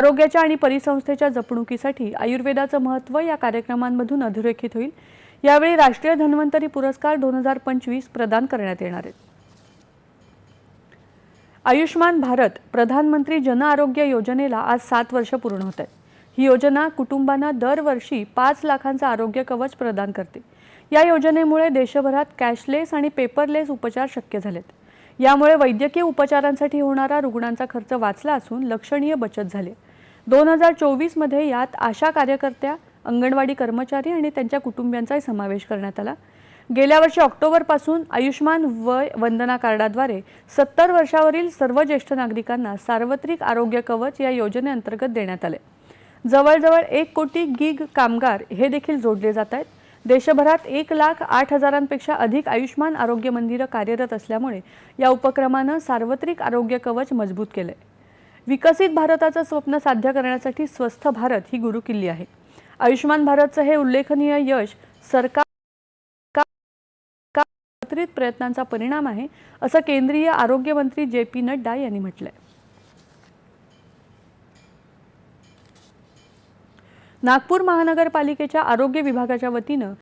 आरोग्याच्या आणि परिसंस्थेच्या जपणुकीसाठी आयुर्वेदाचं महत्त्व या कार्यक्रमांमधून अधोरेखित होईल. यावेळी राष्ट्रीय धन्वंतरी पुरस्कार दोन हजार पंचवीस प्रदान करण्यात येणार आहेत. आयुष्मान भारत प्रधानमंत्री जन आरोग्य योजनेला आज सात वर्ष पूर्ण होत आहेत. ही योजना कुटुंबांना दरवर्षी पाच लाखांचं आरोग्य कवच प्रदान करते. या योजनेमुळे देशभरात कॅशलेस आणि पेपरलेस उपचार शक्य झालेत. यामुळे वैद्यकीय उपचारांसाठी होणारा रुग्णांचा खर्च वाचला असून लक्षणीय बचत झाली दोन हजार चोवीसमध्ये यात आशा कार्यकर्त्या अंगणवाडी कर्मचारी आणि त्यांच्या कुटुंबियांचाही समावेश करण्यात आला. गेल्या वर्षी ऑक्टोबरपासून आयुष्मान वय वंदना कार्डाद्वारे सत्तर वर्षावरील सर्व ज्येष्ठ नागरिकांना सार्वत्रिक आरोग्य कवच या योजनेअंतर्गत देण्यात आले. जवळजवळ एक कोटी गिग कामगार हे देखील जोडले जात आहेत. देशभरात एक लाख आठ हजारांपेक्षा अधिक आयुष्मान आरोग्य मंदिरं कार्यरत असल्यामुळे या उपक्रमानं सार्वत्रिक आरोग्य कवच मजबूत केलं आहे विकसित भारताचं स्वप्न साध्य करण्यासाठी स्वस्थ भारत ही गुरुकिल्ली आहे. आयुष्मान भारतचं हे उल्लेखनीय यश सरकार प्रयत्नांचा परिणाम आहे असं केंद्रीय आरोग्य मंत्री जे पी नड्डा यांनी म्हटलंय. नागपूर महानगरपालिकेच्या आरोग्य विभागाच्या वतीनं